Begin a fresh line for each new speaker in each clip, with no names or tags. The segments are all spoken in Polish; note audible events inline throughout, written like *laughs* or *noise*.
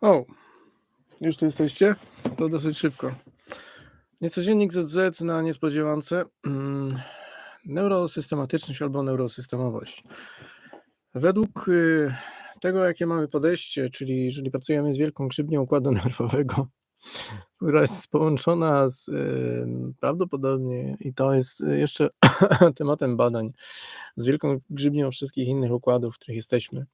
O, już tu jesteście? To dosyć szybko. Niecodziennik ZZ na niespodziewance. Mm, Neurosystematyczność albo neurosystemowość. Według y, tego, jakie mamy podejście, czyli jeżeli pracujemy z wielką grzybnią układu *laughs* nerwowego, która jest połączona z y, prawdopodobnie, i to jest jeszcze *coughs* tematem badań, z wielką grzybnią wszystkich innych układów, w których jesteśmy,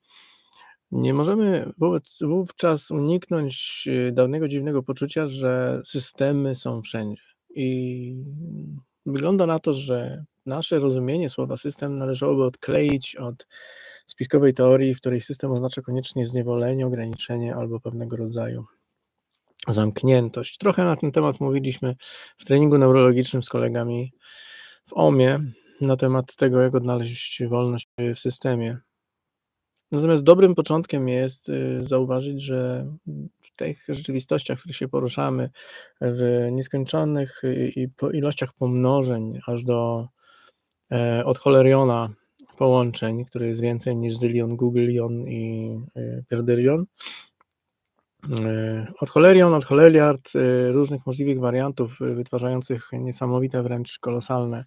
nie możemy wówczas uniknąć y, dawnego dziwnego poczucia, że systemy są wszędzie. I wygląda na to, że nasze rozumienie słowa system należałoby odkleić od spiskowej teorii, w której system oznacza koniecznie zniewolenie, ograniczenie albo pewnego rodzaju zamkniętość. Trochę na ten temat mówiliśmy w treningu neurologicznym z kolegami w OMie na temat tego, jak odnaleźć wolność w systemie. Natomiast dobrym początkiem jest y, zauważyć, że w tych rzeczywistościach, w których się poruszamy, w nieskończonych y, ilościach pomnożeń, aż do e, od Holeriona połączeń, które jest więcej niż zylion, googlion i y, pierdylion. E, Od Holerion, od różnych możliwych wariantów wytwarzających niesamowite, wręcz kolosalne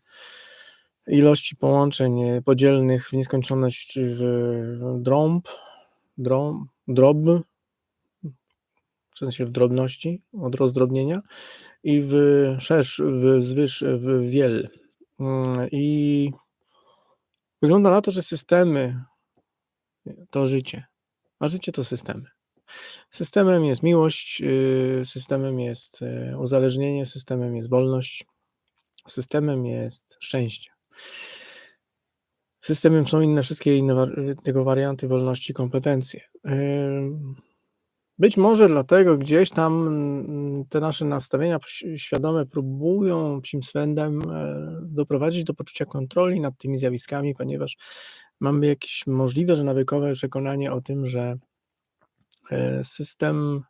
ilości połączeń e, podzielnych w nieskończoność w drąb, drąb, drob, w sensie w drobności, od rozdrobnienia i w szersz, w zwyż, w wiel. Mm, I wygląda na to, że systemy to życie, a życie to systemy. Systemem jest miłość, y, systemem jest e, uzależnienie, systemem jest wolność, systemem jest szczęście. Systemem są inne wszystkie inne tego warianty wolności kompetencje. Być może dlatego gdzieś tam mm, te nasze nastawienia świadome próbują psim swędem e, doprowadzić do poczucia kontroli nad tymi zjawiskami, ponieważ mamy jakieś możliwe, że nawykowe przekonanie o tym, że e, system,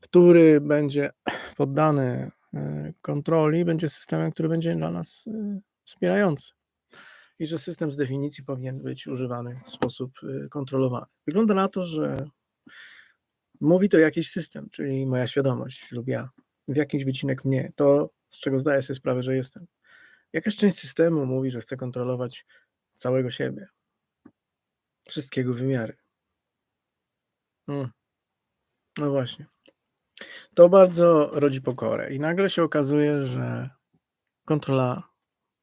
który będzie poddany e, kontroli, będzie systemem, który będzie dla nas wspierający i że system z definicji powinien być używany w sposób y, kontrolowany. Wygląda na to, że mówi to jakiś system, czyli moja świadomość lub ja, w jakiś wycinek mnie, to z czego zdaję sobie sprawę, że jestem. Jakaś część systemu mówi, że chce kontrolować całego siebie, wszystkiego wymiary. Mm. No właśnie. To bardzo rodzi pokorę i nagle się okazuje, że kontrola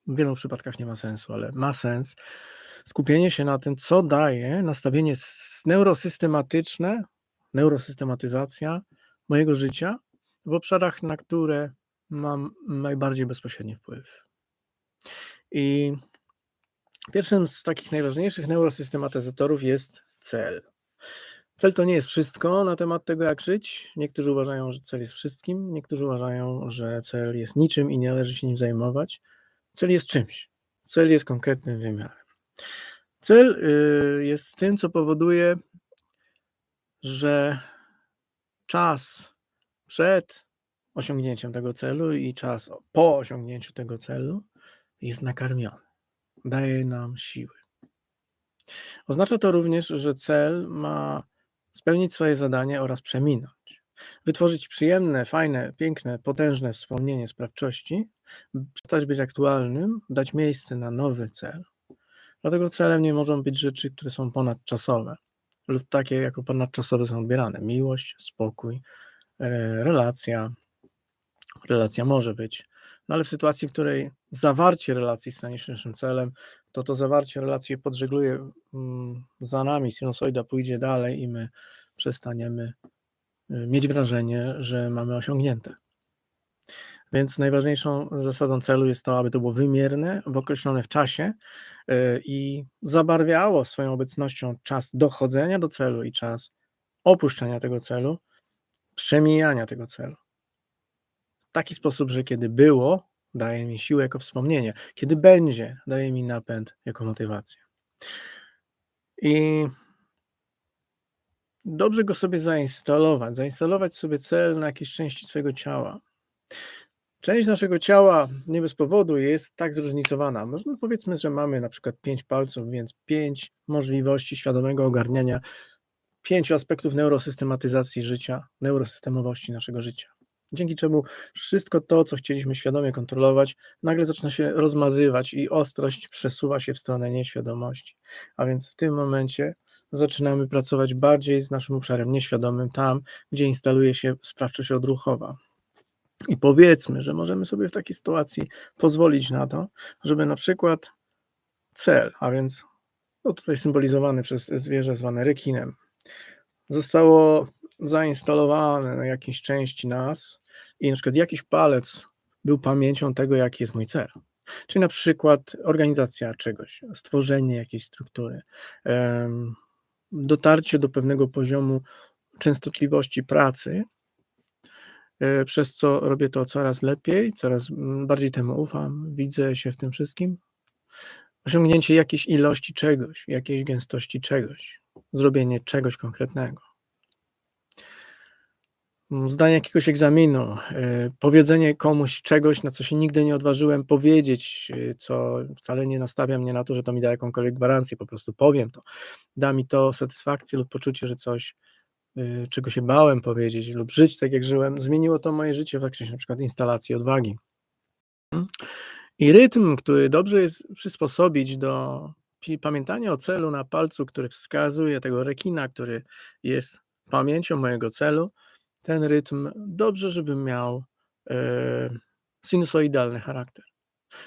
w wielu przypadkach nie ma sensu, ale ma sens skupienie się na tym, co daje nastawienie neurosystematyczne, neurosystematyzacja mojego życia w obszarach, na które mam najbardziej bezpośredni wpływ. I pierwszym z takich najważniejszych neurosystematyzatorów jest cel. Cel to nie jest wszystko na temat tego, jak żyć. Niektórzy uważają, że cel jest wszystkim, niektórzy uważają, że cel jest niczym i nie należy się nim zajmować. Cel jest czymś. Cel jest konkretnym wymiarem. Cel y, jest tym, co powoduje, że czas przed osiągnięciem tego celu i czas po osiągnięciu tego celu jest nakarmiony. Daje nam siły. Oznacza to również, że cel ma spełnić swoje zadanie oraz przeminąć. Wytworzyć przyjemne, fajne, piękne, potężne wspomnienie sprawczości, przestać być aktualnym, dać miejsce na nowy cel. Dlatego celem nie mogą być rzeczy, które są ponadczasowe lub takie jako ponadczasowe są odbierane. Miłość, spokój, e, relacja. Relacja może być, no ale w sytuacji, w której zawarcie relacji stanie się naszym celem, to to zawarcie relacji podżegluje mm, za nami, sinusoida pójdzie dalej i my przestaniemy mieć wrażenie, że mamy osiągnięte. Więc najważniejszą zasadą celu jest to, aby to było wymierne, określone w czasie y, i zabarwiało swoją obecnością czas dochodzenia do celu i czas opuszczenia tego celu, przemijania tego celu. W taki sposób, że kiedy było, daje mi siłę jako wspomnienie, kiedy będzie, daje mi napęd jako motywację. I dobrze go sobie zainstalować, zainstalować sobie cel na jakiejś części swojego ciała. Część naszego ciała nie bez powodu jest tak zróżnicowana. Można powiedzmy, że mamy na przykład pięć palców, więc pięć możliwości świadomego ogarniania 5 aspektów neurosystematyzacji życia, neurosystemowości naszego życia. Dzięki czemu wszystko to, co chcieliśmy świadomie kontrolować, nagle zaczyna się rozmazywać i ostrość przesuwa się w stronę nieświadomości. A więc w tym momencie zaczynamy pracować bardziej z naszym obszarem nieświadomym, tam, gdzie instaluje się sprawczość odruchowa. I powiedzmy, że możemy sobie w takiej sytuacji pozwolić na to, żeby na przykład cel, a więc no tutaj symbolizowany przez zwierzę zwane rekinem, zostało zainstalowane na jakiejś części nas i na przykład jakiś palec był pamięcią tego, jaki jest mój cel. Czyli na przykład organizacja czegoś, stworzenie jakiejś struktury, dotarcie do pewnego poziomu częstotliwości pracy, e, przez co robię to coraz lepiej, coraz mm, bardziej temu ufam, widzę się w tym wszystkim. Osiągnięcie jakiejś ilości czegoś, jakiejś gęstości czegoś, zrobienie czegoś konkretnego. Mm, Zdanie jakiegoś egzaminu, e, powiedzenie komuś czegoś, na co się nigdy nie odważyłem powiedzieć, e, co wcale nie nastawia mnie na to, że to mi da jakąkolwiek gwarancję, po prostu powiem to. Da mi to satysfakcję lub poczucie, że coś, e, czego się bałem powiedzieć lub żyć tak, jak żyłem, zmieniło to moje życie w zakresie na przykład instalacji odwagi. I rytm, który dobrze jest przysposobić do pamiętania o celu na palcu, który wskazuje tego rekina, który jest pamięcią mojego celu, ten rytm dobrze, żeby miał, e, sinusoidalny charakter.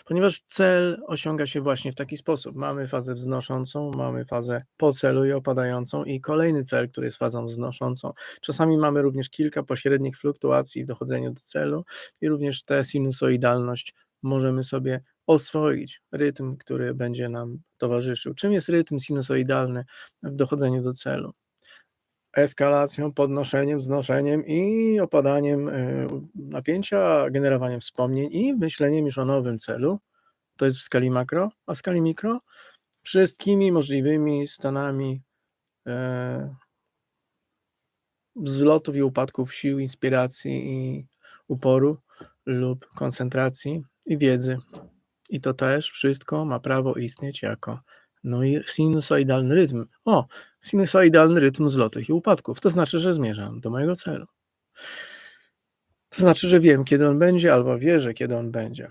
Ponieważ cel osiąga się właśnie w taki sposób. Mamy fazę wznoszącą, mamy fazę po celu i opadającą i kolejny cel, który jest fazą wznoszącą. Czasami mamy również kilka pośrednich fluktuacji w dochodzeniu do celu i również tę sinusoidalność możemy sobie oswoić. Rytm, który będzie nam towarzyszył. Czym jest rytm sinusoidalny w dochodzeniu do celu? Eskalacją, podnoszeniem, wznoszeniem i opadaniem, e, napięcia, generowaniem wspomnień i myśleniem już o nowym celu. To jest w skali makro, a w skali mikro wszystkimi możliwymi stanami, e wzlotów i upadków sił, inspiracji i uporu lub koncentracji i wiedzy. I to też wszystko ma prawo istnieć jako, no i sinusoidalny rytm. O, sinusoidalny rytm wzlotów i upadków. To znaczy, że zmierzam do mojego celu. To znaczy, że wiem, kiedy on będzie, albo wierzę, kiedy on będzie.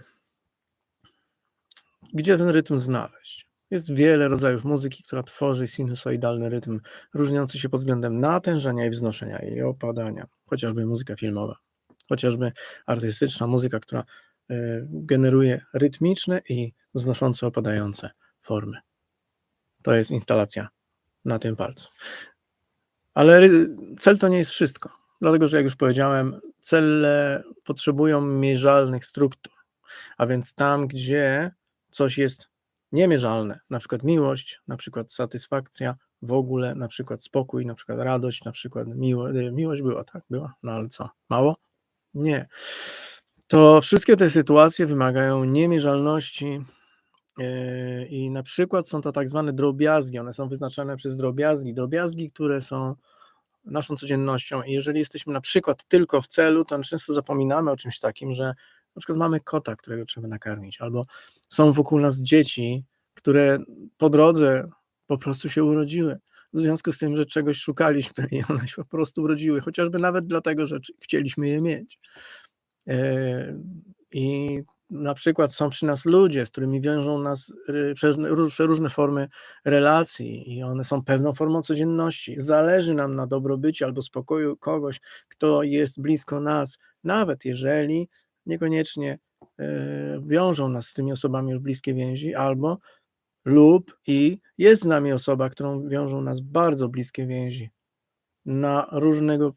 Gdzie ten rytm znaleźć? Jest wiele rodzajów muzyki, która tworzy sinusoidalny rytm, różniący się pod względem natężenia i wznoszenia i opadania. Chociażby muzyka filmowa, chociażby artystyczna muzyka, która e, generuje rytmiczne i wznoszące, opadające formy. To jest instalacja na tym palcu. Ale cel to nie jest wszystko. Dlatego, że jak już powiedziałem, cele potrzebują mierzalnych struktur. A więc tam, gdzie coś jest niemierzalne, na przykład miłość, na przykład satysfakcja, w ogóle, na przykład spokój, na przykład radość, na przykład miło, y, miłość była, tak? Była, no ale co? Mało? Nie. To wszystkie te sytuacje wymagają niemierzalności i na przykład są to tak zwane drobiazgi. One są wyznaczane przez drobiazgi. Drobiazgi, które są naszą codziennością. I jeżeli jesteśmy na przykład tylko w celu, to często zapominamy o czymś takim, że na przykład mamy kota, którego trzeba nakarmić, albo są wokół nas dzieci, które po drodze po prostu się urodziły. W związku z tym, że czegoś szukaliśmy *laughs* i one się po prostu urodziły, chociażby nawet dlatego, że chcieliśmy je mieć. E, I na przykład są przy nas ludzie, z którymi wiążą nas y, przeróżne, róż- przeróżne formy relacji i one są pewną formą codzienności. Zależy nam na dobrobycie albo spokoju kogoś, kto jest blisko nas, nawet jeżeli niekoniecznie e, wiążą nas z tymi osobami już bliskie więzi, albo lub i jest z nami osoba, którą wiążą nas bardzo bliskie więzi na różnego,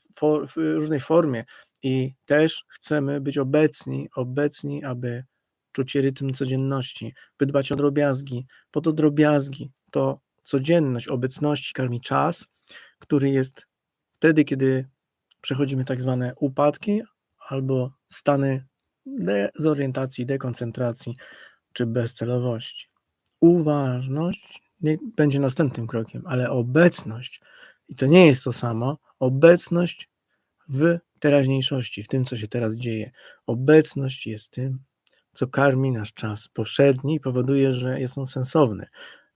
różnej formie i też chcemy być obecni, obecni, aby czuć rytm codzienności, by dbać o drobiazgi, bo to drobiazgi, to codzienność obecności karmi czas, który jest wtedy, kiedy przechodzimy tak zwane upadki albo stany dezorientacji, dekoncentracji czy bezcelowości. Uważność będzie następnym krokiem, ale obecność, i to nie jest to samo, obecność w teraźniejszości, w tym, co się teraz dzieje. Obecność jest tym, co karmi nasz czas powszedni i powoduje, że jest on sensowny,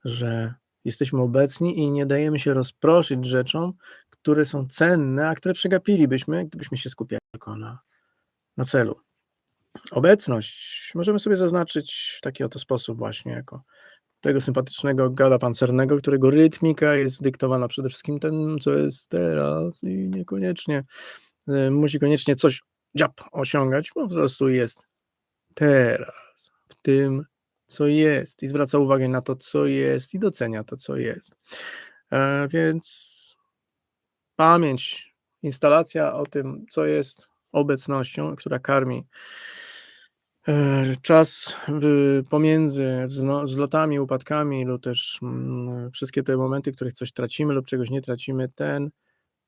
że jesteśmy obecni i nie dajemy się rozproszyć rzeczom, które są cenne, a które przegapilibyśmy, gdybyśmy się skupiali tylko na, na celu. Obecność możemy sobie zaznaczyć w taki oto sposób właśnie jako tego sympatycznego gada pancernego, którego rytmika jest dyktowana przede wszystkim tym, co jest teraz i niekoniecznie y, musi koniecznie coś dziap osiągać, po prostu jest teraz, w tym, co jest i zwraca uwagę na to, co jest i docenia to, co jest. E, więc pamięć, instalacja o tym, co jest obecnością, która karmi czas w, pomiędzy wzlotami, upadkami lub też mm, wszystkie te momenty, w których coś tracimy lub czegoś nie tracimy, ten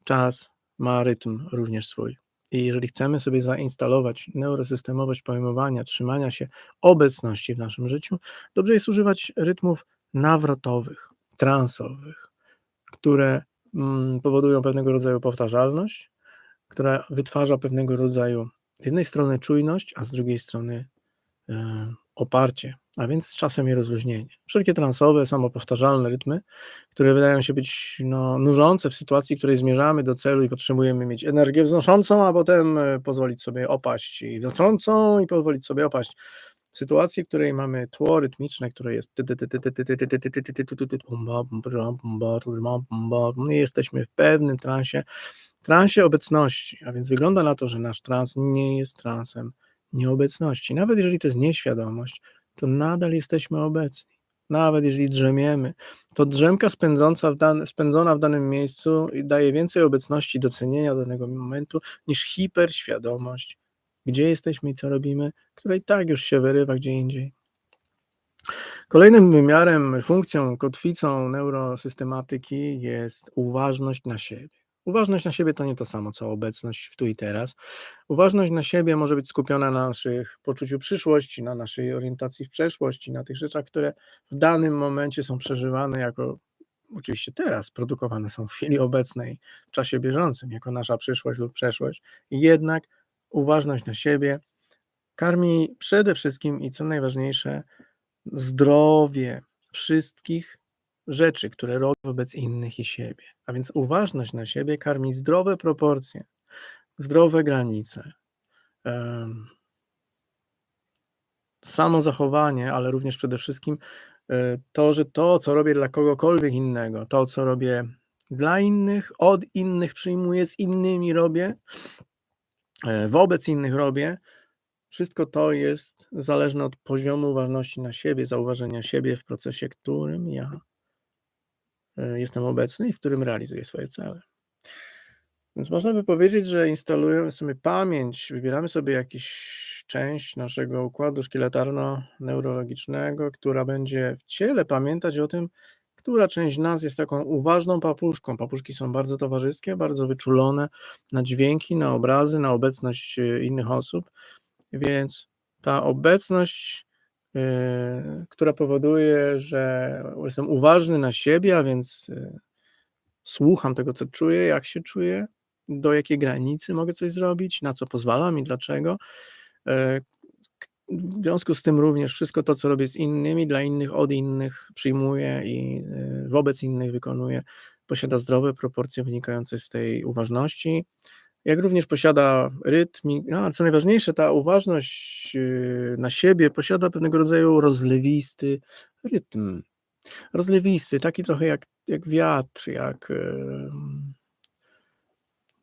czas ma rytm również swój. I jeżeli chcemy sobie zainstalować neurosystemowość pojmowania, trzymania się obecności w naszym życiu, dobrze jest używać rytmów nawrotowych, transowych, które mm, powodują pewnego rodzaju powtarzalność, która wytwarza pewnego rodzaju z jednej strony czujność, a z drugiej strony e, oparcie, a więc czasem i rozluźnienie. Wszelkie transowe, samopowtarzalne rytmy, które wydają się być no, nużące w sytuacji, w której zmierzamy do celu i potrzebujemy mieć energię wznoszącą, a potem e, pozwolić sobie opaść i wznoszącą i pozwolić sobie opaść. Sytuacji, w której mamy tło rytmiczne, które jest i jesteśmy w pewnym transie, transie obecności, a więc wygląda na to, że nasz trans nie jest transem nieobecności. Nawet jeżeli to jest nieświadomość, to nadal jesteśmy obecni. Nawet jeżeli drzemiemy, to drzemka w dan- spędzona w danym miejscu daje więcej obecności, docenienia danego momentu niż hiperświadomość, gdzie jesteśmy i co robimy, która i tak już się wyrywa gdzie indziej. Kolejnym wymiarem, funkcją, kotwicą neurosystematyki jest uważność na siebie. Uważność na siebie to nie to samo, co obecność w tu i teraz. Uważność na siebie może być skupiona na naszych poczuciu przyszłości, na naszej orientacji w przeszłości, na tych rzeczach, które w danym momencie są przeżywane jako, oczywiście teraz, produkowane są w chwili obecnej, w czasie bieżącym, jako nasza przyszłość lub przeszłość. Jednak uważność na siebie karmi przede wszystkim i co najważniejsze, zdrowie wszystkich rzeczy, które robię wobec innych i siebie. A więc uważność na siebie karmi zdrowe proporcje, zdrowe granice, em, samozachowanie, ale również przede wszystkim e, to, że to, co robię dla kogokolwiek innego, to, co robię dla innych, od innych przyjmuję, z innymi robię, wobec innych robię, wszystko to jest zależne od poziomu uważności na siebie, zauważenia siebie w procesie, którym ja e, jestem obecny i w którym realizuję swoje cele. Więc można by powiedzieć, że instalujemy sobie pamięć, wybieramy sobie jakąś część naszego układu szkieletarno-neurologicznego, która będzie w ciele pamiętać o tym, która część nas jest taką uważną papuszką. Papuszki są bardzo towarzyskie, bardzo wyczulone na dźwięki, na obrazy, na obecność e, innych osób, więc ta obecność, e, która powoduje, że jestem uważny na siebie, a więc e, słucham tego, co czuję, jak się czuję, do jakiej granicy mogę coś zrobić, na co pozwalam i dlaczego. W związku z tym również wszystko to, co robię z innymi, dla innych, od innych przyjmuję i e, wobec innych wykonuję, posiada zdrowe proporcje wynikające z tej uważności, jak również posiada rytm, no, a co najważniejsze, ta uważność e, na siebie posiada pewnego rodzaju rozlewisty rytm. Rozlewisty, taki trochę jak, jak wiatr, jak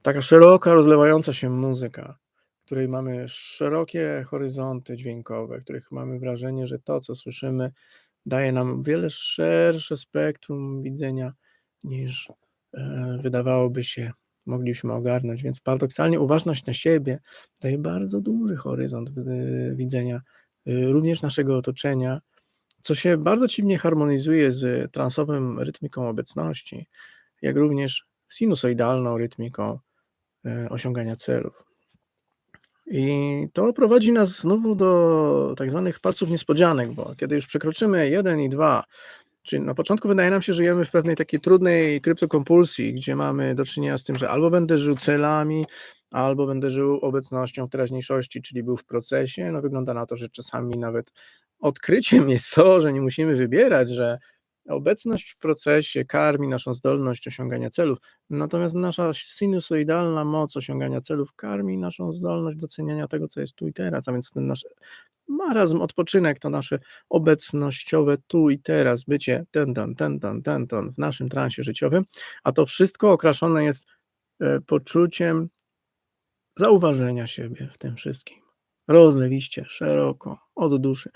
taka szeroka, rozlewająca się muzyka, której mamy szerokie horyzonty dźwiękowe, w których mamy wrażenie, że to, co słyszymy, daje nam wiele szersze spektrum widzenia niż e, wydawałoby się, moglibyśmy ogarnąć. Więc paradoksalnie uważność na siebie daje bardzo duży horyzont wy- widzenia y, również naszego otoczenia, co się bardzo dziwnie harmonizuje z transowym rytmiką obecności, jak również sinusoidalną rytmiką e, osiągania celów. I to prowadzi nas znowu do tak zwanych palców niespodzianek, bo kiedy już przekroczymy 1 i 2, czyli na początku wydaje nam się, że żyjemy w pewnej takiej trudnej kryptokompulsji, gdzie mamy do czynienia z tym, że albo będę żył celami, albo będę żył obecnością w teraźniejszości, czyli był w procesie. No wygląda na to, że czasami nawet odkryciem jest to, że nie musimy wybierać, że Obecność w procesie karmi naszą zdolność osiągania celów, natomiast nasza sinusoidalna moc osiągania celów karmi naszą zdolność doceniania tego, co jest tu i teraz, a więc ten nasz marazm, odpoczynek to nasze obecnościowe tu i teraz, bycie ten, ten, ten, ten, ten, ten w naszym transie życiowym, a to wszystko okraszone jest e, poczuciem zauważenia siebie w tym wszystkim. Rozlewiście, szeroko, od duszy.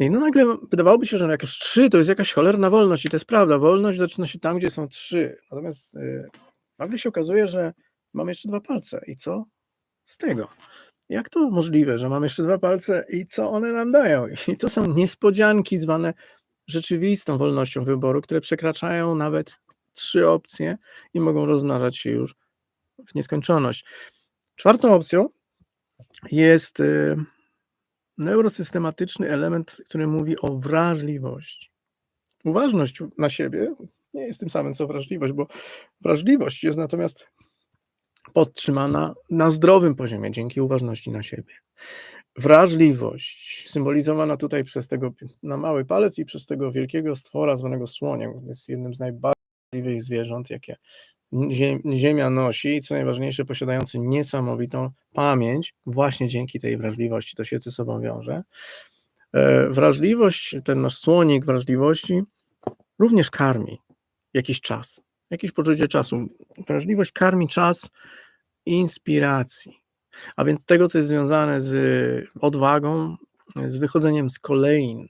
I no nagle wydawałoby się, że no jakieś trzy to jest jakaś cholerna wolność i to jest prawda. Wolność zaczyna się tam, gdzie są trzy. Natomiast yy, nagle się okazuje, że mamy jeszcze dwa palce. I co z tego? Jak to możliwe, że mamy jeszcze dwa palce i co one nam dają? I to są niespodzianki zwane rzeczywistą wolnością wyboru, które przekraczają nawet trzy opcje i mogą rozmnażać się już w nieskończoność. Czwartą opcją jest y, neurosystematyczny element, który mówi o wrażliwości. Uważność na siebie nie jest tym samym co wrażliwość, bo wrażliwość jest natomiast podtrzymana na zdrowym poziomie dzięki uważności na siebie. Wrażliwość, symbolizowana tutaj przez tego na mały palec i przez tego wielkiego stwora zwanego słoniem, jest jednym z najbardziej zwierząt, jakie Ziemia nosi co najważniejsze, posiadający niesamowitą pamięć, właśnie dzięki tej wrażliwości, to się ze sobą wiąże. E, wrażliwość, ten nasz słonik wrażliwości również karmi jakiś czas, jakieś poczucie czasu. Wrażliwość karmi czas inspiracji, a więc tego, co jest związane z odwagą, z wychodzeniem z kolejn,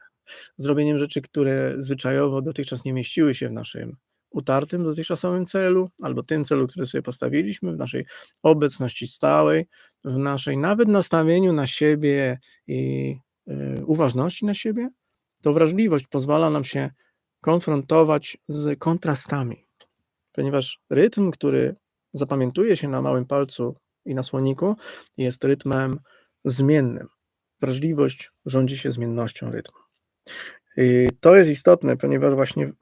zrobieniem rzeczy, które zwyczajowo dotychczas nie mieściły się w naszym utartym dotychczasowym celu, albo tym celu, który sobie postawiliśmy, w naszej obecności stałej, w naszej nawet nastawieniu na siebie i y, uważności na siebie, to wrażliwość pozwala nam się konfrontować z kontrastami, ponieważ rytm, który zapamiętuje się na małym palcu i na słoniku, jest rytmem zmiennym. Wrażliwość rządzi się zmiennością rytmu. I to jest istotne, ponieważ właśnie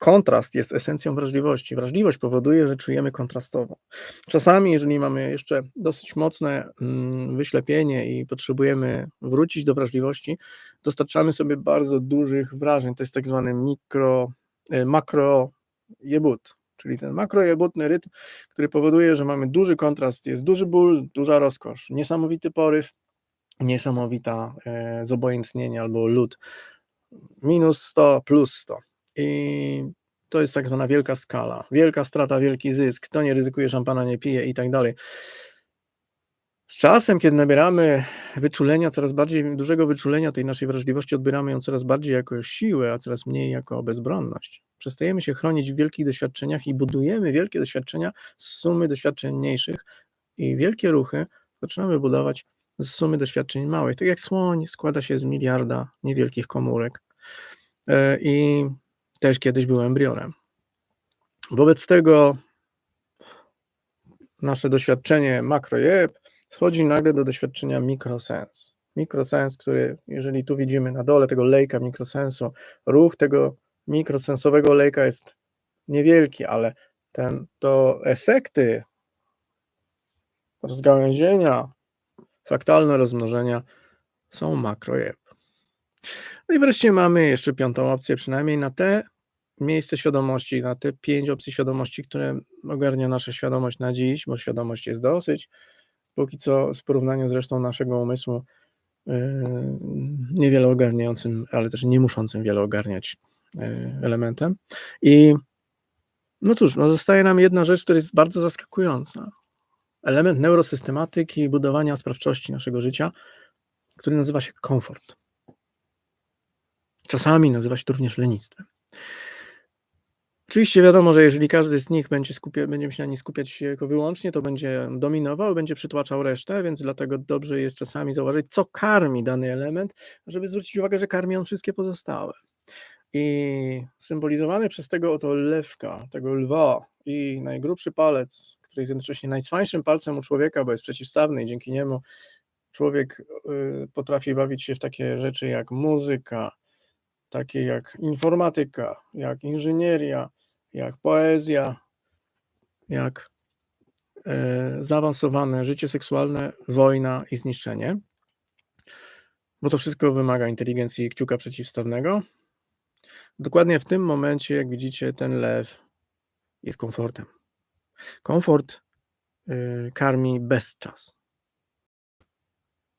Kontrast jest esencją wrażliwości. Wrażliwość powoduje, że czujemy kontrastowo. Czasami, jeżeli mamy jeszcze dosyć mocne mm, wyślepienie i potrzebujemy wrócić do wrażliwości, dostarczamy sobie bardzo dużych wrażeń. To jest tak zwany mikro, e, makrojebut, czyli ten makrojebutny rytm, który powoduje, że mamy duży kontrast, jest duży ból, duża rozkosz, niesamowity poryw, niesamowita e, zobojętnienie albo lód. Minus 100, plus 100 i to jest tak zwana wielka skala. Wielka strata, wielki zysk. Kto nie ryzykuje, szampana nie pije i tak dalej. Z czasem, kiedy nabieramy wyczulenia, coraz bardziej dużego wyczulenia tej naszej wrażliwości, odbieramy ją coraz bardziej jako siłę, a coraz mniej jako bezbronność. Przestajemy się chronić w wielkich doświadczeniach i budujemy wielkie doświadczenia z sumy doświadczeń mniejszych i wielkie ruchy zaczynamy budować z sumy doświadczeń małych. Tak jak słoń składa się z miliarda niewielkich komórek. E, I też kiedyś był embrionem. Wobec tego nasze doświadczenie makrojeb schodzi nagle do doświadczenia mikrosens. Mikrosens, który, jeżeli tu widzimy na dole tego lejka mikrosensu, ruch tego mikrosensowego lejka jest niewielki, ale ten, to efekty rozgałęzienia, faktalne rozmnożenia są makrojeb. No i wreszcie mamy jeszcze piątą opcję, przynajmniej na te miejsce świadomości, na te pięć opcji świadomości, które ogarnia nasza świadomość na dziś, bo świadomość jest dosyć, póki co w porównaniu z resztą naszego umysłu yy, niewiele ogarniającym, ale też nie muszącym wiele ogarniać yy, elementem. I no cóż, no zostaje nam jedna rzecz, która jest bardzo zaskakująca. Element neurosystematyki i budowania sprawczości naszego życia, który nazywa się komfort. Czasami nazywa się to również lenistwem. Oczywiście wiadomo, że jeżeli każdy z nich będzie, skupia, będzie się na nich skupiać tylko wyłącznie, to będzie dominował, będzie przytłaczał resztę, więc dlatego dobrze jest czasami zauważyć, co karmi dany element, żeby zwrócić uwagę, że karmi on wszystkie pozostałe. I symbolizowany przez tego oto lewka, tego lwa i najgrubszy palec, który jest jednocześnie najcwańszym palcem u człowieka, bo jest przeciwstawny i dzięki niemu człowiek y, potrafi bawić się w takie rzeczy jak muzyka, takie jak informatyka, jak inżynieria, jak poezja, jak e, zaawansowane życie seksualne, wojna i zniszczenie. Bo to wszystko wymaga inteligencji kciuka przeciwstawnego. Dokładnie w tym momencie, jak widzicie, ten lew jest komfortem. Komfort, yy, karmi bezczas.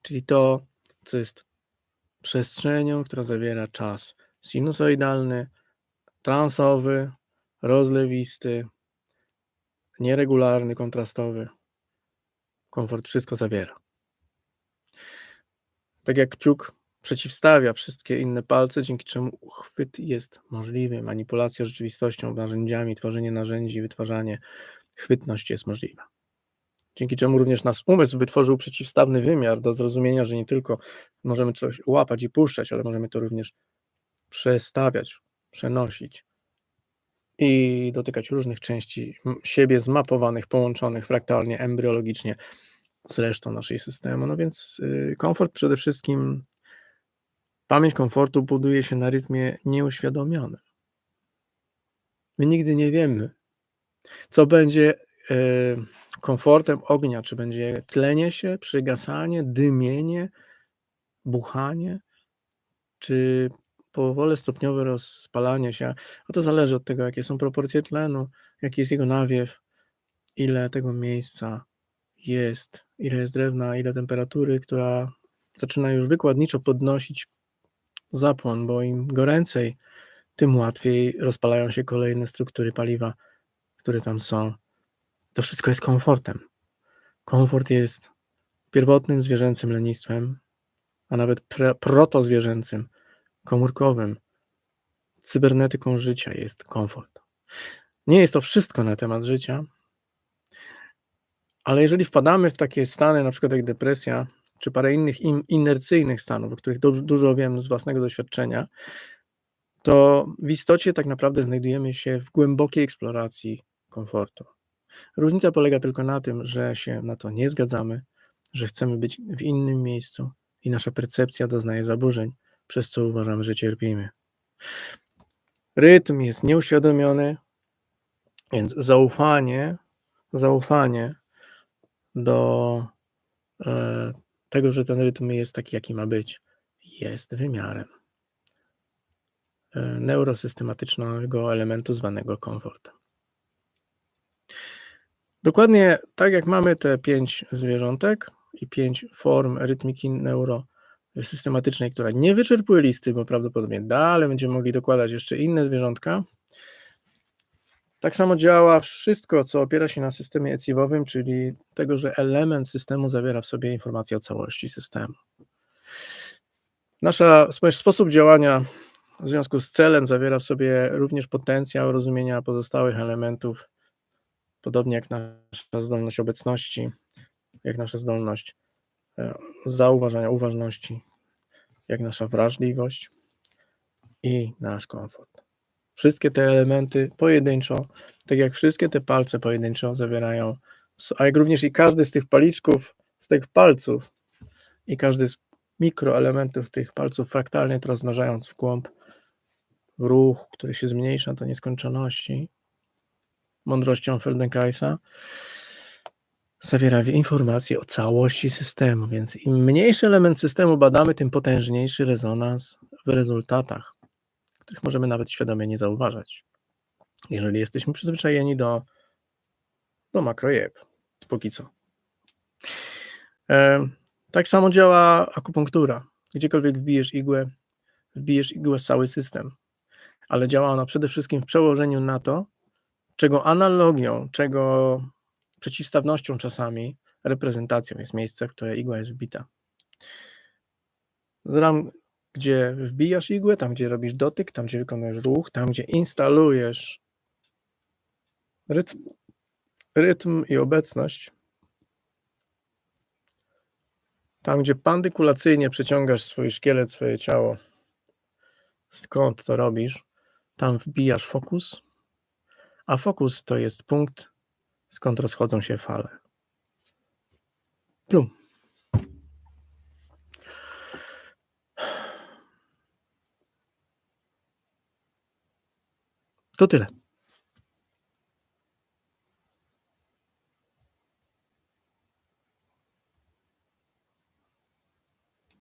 Czyli to, co jest przestrzenią, która zawiera czas sinusoidalny, transowy, rozlewisty, nieregularny, kontrastowy. Komfort wszystko zawiera. Tak jak kciuk przeciwstawia wszystkie inne palce, dzięki czemu uchwyt jest możliwy, manipulacja rzeczywistością, narzędziami, tworzenie narzędzi, wytwarzanie, chwytność jest możliwa. Dzięki czemu również nasz umysł wytworzył przeciwstawny wymiar do zrozumienia, że nie tylko możemy coś łapać i puszczać, ale możemy to również przestawiać, przenosić i dotykać różnych części siebie zmapowanych, połączonych fraktalnie, embryologicznie z resztą naszej systemu. No więc y, komfort przede wszystkim, pamięć komfortu buduje się na rytmie nieuświadomionym. My nigdy nie wiemy, co będzie y, komfortem ognia, czy będzie tlenie się, przygasanie, dymienie, buchanie, czy powolne stopniowe rozpalanie się, a to zależy od tego, jakie są proporcje tlenu, jaki jest jego nawiew, ile tego miejsca jest, ile jest drewna, ile temperatury, która zaczyna już wykładniczo podnosić zapłon, bo im goręcej, tym łatwiej rozpalają się kolejne struktury paliwa, które tam są. To wszystko jest komfortem. Komfort jest pierwotnym zwierzęcym lenistwem, a nawet protozwierzęcym, komórkowym, cybernetyką życia jest komfort. Nie jest to wszystko na temat życia, ale jeżeli wpadamy w takie stany, na przykład jak depresja, czy parę innych inercyjnych stanów, o których dużo wiem z własnego doświadczenia, to w istocie tak naprawdę znajdujemy się w głębokiej eksploracji komfortu. Różnica polega tylko na tym, że się na to nie zgadzamy, że chcemy być w innym miejscu i nasza percepcja doznaje zaburzeń, przez co uważamy, że cierpimy. Rytm jest nieuświadomiony, więc zaufanie, zaufanie do e, tego, że ten rytm jest taki, jaki ma być, jest wymiarem e, neurosystematycznego elementu zwanego komfortem. Dokładnie tak jak mamy te pięć zwierzątek i pięć form rytmiki neurosystematycznej, która nie wyczerpuje listy, bo prawdopodobnie dalej będziemy mogli dokładać jeszcze inne zwierzątka, tak samo działa wszystko, co opiera się na systemie eciwowym, czyli tego, że element systemu zawiera w sobie informację o całości systemu. Nasza sposób działania w związku z celem zawiera w sobie również potencjał rozumienia pozostałych elementów, podobnie jak nasza zdolność obecności, jak nasza zdolność e, zauważania, uważności, jak nasza wrażliwość i nasz komfort. Wszystkie te elementy pojedynczo, tak jak wszystkie te palce pojedynczo zawierają, a jak również i każdy z tych paliczków, z tych palców i każdy z mikroelementów tych palców fraktalnie to rozmnażając w głąb w ruch, który się zmniejsza do nieskończoności, mądrością Feldenkraisa, zawiera informacje o całości systemu, więc im mniejszy element systemu badamy, tym potężniejszy rezonans w rezultatach których możemy nawet świadomie nie zauważać, jeżeli jesteśmy przyzwyczajeni do, do makrojeb, póki co. E, tak samo działa akupunktura. Gdziekolwiek wbijesz igłę, wbijesz igłę w cały system, ale działa ona przede wszystkim w przełożeniu na to, czego analogią, czego przeciwstawnością czasami, reprezentacją jest miejsce, w które igła jest wbita. Gdzie wbijasz igłę, tam gdzie robisz dotyk, tam gdzie wykonujesz ruch, tam gdzie instalujesz rytm, rytm i obecność, tam gdzie pandykulacyjnie przeciągasz swój szkielet, swoje ciało, skąd to robisz, tam wbijasz fokus, a fokus to jest punkt, skąd rozchodzą się fale. Plum. To tyle.